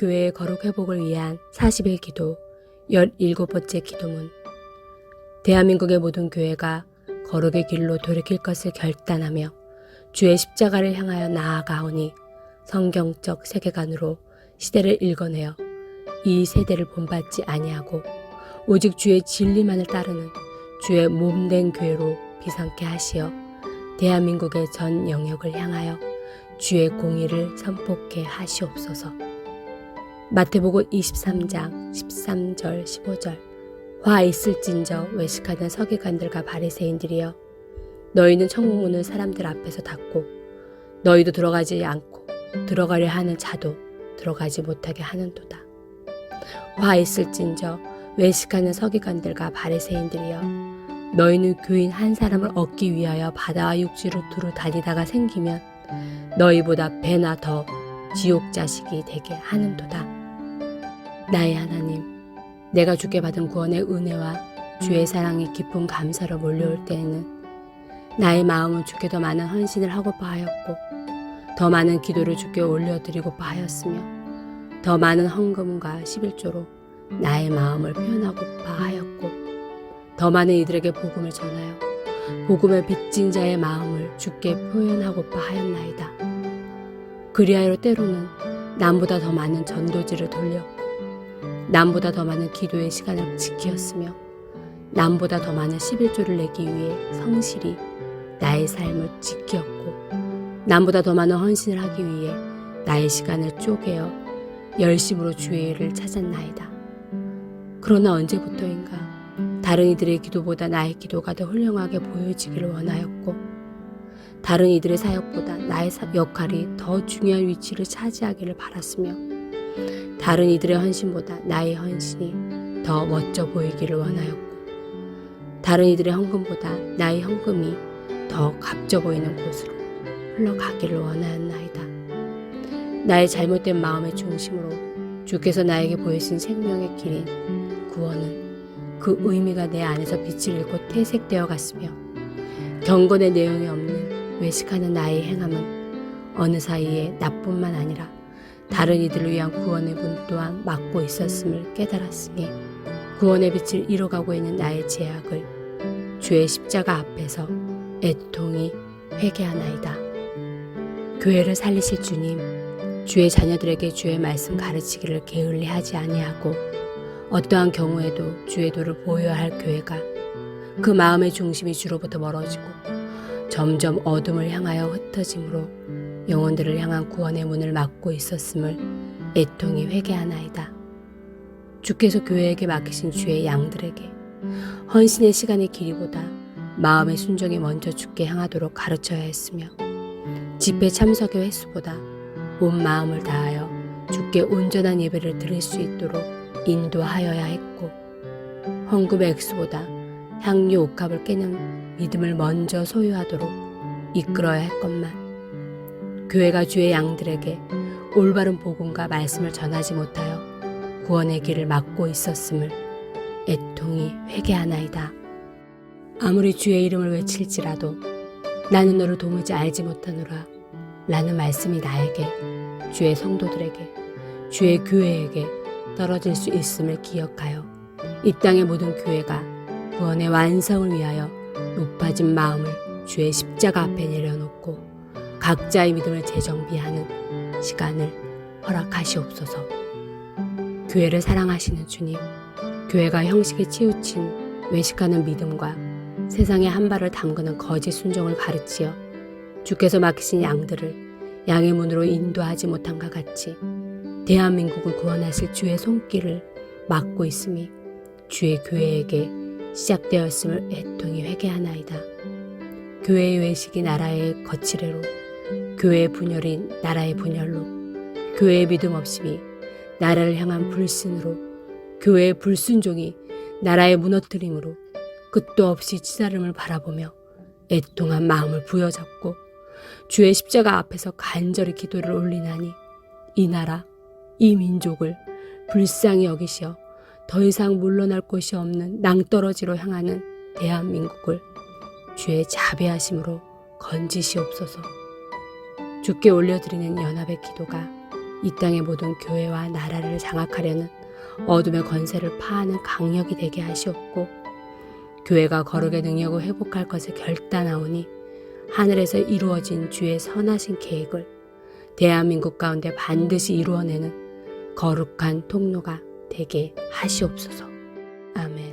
교회의 거룩 회복을 위한 40일 기도 17번째 기도문 대한민국의 모든 교회가 거룩의 길로 돌이킬 것을 결단하며 주의 십자가를 향하여 나아가오니 성경적 세계관으로 시대를 읽어내어 이 세대를 본받지 아니하고 오직 주의 진리만을 따르는 주의 몸된 교회로 비상케 하시어 대한민국의 전 영역을 향하여 주의 공의를 선포케 하시옵소서. 마태복음 23장 13절 15절 화 있을진저 외식하는 서기관들과 바리새인들이여 너희는 천국문을 사람들 앞에서 닫고 너희도 들어가지 않고 들어가려 하는 자도 들어가지 못하게 하는도다. 화 있을진저 외식하는 서기관들과 바리새인들이여 너희는 교인 한 사람을 얻기 위하여 바다와 육지로 두루 다니다가 생기면 너희보다 배나 더 지옥 자식이 되게 하는도다. 나의 하나님, 내가 주께 받은 구원의 은혜와 주의 사랑이 깊은 감사로 몰려올 때에는 나의 마음은 주께 더 많은 헌신을 하고파 하였고 더 많은 기도를 주께 올려드리고파 하였으며 더 많은 헌금과 11조로 나의 마음을 표현하고파 하였고 더 많은 이들에게 복음을 전하여 복음의 빚진 자의 마음을 주께 표현하고파 하였나이다. 그리하여 때로는 남보다 더 많은 전도지를 돌렸고 남보다 더 많은 기도의 시간을 지키었으며 남보다 더 많은 11조를 내기 위해 성실히 나의 삶을 지키었고 남보다 더 많은 헌신을 하기 위해 나의 시간을 쪼개어 열심으로 주의 일을 찾았나이다. 그러나 언제부터인가 다른 이들의 기도보다 나의 기도가 더 훌륭하게 보여지기를 원하였고 다른 이들의 사역보다 나의 사- 역할이 더 중요한 위치를 차지하기를 바랐으며 다른 이들의 헌신보다 나의 헌신이 더 멋져 보이기를 원하였고 다른 이들의 헌금보다 나의 헌금이 더 값져 보이는 곳으로 흘러가기를 원하였나이다. 나의 잘못된 마음의 중심으로 주께서 나에게 보이신 생명의 길인 구원은 그 의미가 내 안에서 빛을 잃고 퇴색되어 갔으며 경건의 내용이 없는 외식하는 나의 행함은 어느 사이에 나뿐만 아니라 다른 이들을 위한 구원의 문 또한 막고 있었음을 깨달았으니 구원의 빛을 잃어가고 있는 나의 제약을 주의 십자가 앞에서 애통이 회개하나이다. 교회를 살리실 주님, 주의 자녀들에게 주의 말씀 가르치기를 게을리 하지 아니하고 어떠한 경우에도 주의 도를 보여야 할 교회가 그 마음의 중심이 주로부터 멀어지고 점점 어둠을 향하여 흩어짐으로 영혼들을 향한 구원의 문을 막고 있었음을 애통이 회개하나이다. 주께서 교회에게 맡기신 주의 양들에게 헌신의 시간의 길이보다 마음의 순종이 먼저 주께 향하도록 가르쳐야 했으며 집회 참석의 횟수보다 온 마음을 다하여 주께 온전한 예배를 드릴 수 있도록 인도하여야 했고 헌금의 액수보다 향유 옥합을 깨는 믿음을 먼저 소유하도록 이끌어야 했건만 교회가 주의 양들에게 올바른 복음과 말씀을 전하지 못하여 구원의 길을 막고 있었음을 애통이 회개하나이다. 아무리 주의 이름을 외칠지라도 나는 너를 도무지 알지 못하노라 라는 말씀이 나에게 주의 성도들에게 주의 교회에게 떨어질 수 있음을 기억하여 이 땅의 모든 교회가 구원의 완성을 위하여 높아진 마음을 주의 십자가 앞에 내려놓고 각자의 믿음을 재정비하는 시간을 허락하시옵소서. 교회를 사랑하시는 주님, 교회가 형식에 치우친 외식하는 믿음과 세상에 한 발을 담그는 거짓 순종을 가르치어 주께서 맡기신 양들을 양의 문으로 인도하지 못함과 같이 대한민국을 구원하실 주의 손길을 막고 있음이 주의 교회에게 시작되었음을 애통이 회개하나이다. 교회의 외식이 나라의 거칠애로 교회의 분열이 나라의 분열로 교회의 믿음 없음이 나라를 향한 불신으로 교회의 불순종이 나라의 무너뜨림으로 끝도 없이 치사름을 바라보며 애통한 마음을 부여잡고 주의 십자가 앞에서 간절히 기도를 올리나니 이 나라 이 민족을 불쌍히 여기시어 더 이상 물러날 곳이 없는 낭떠러지로 향하는 대한민국을 주의 자비하심으로 건지시옵소서. 주께 올려드리는 연합의 기도가 이 땅의 모든 교회와 나라를 장악하려는 어둠의 권세를 파하는 강력이 되게 하시옵고 교회가 거룩의 능력을 회복할 것을 결단하오니 하늘에서 이루어진 주의 선하신 계획을 대한민국 가운데 반드시 이루어내는 거룩한 통로가 되게 하시옵소서. 아멘.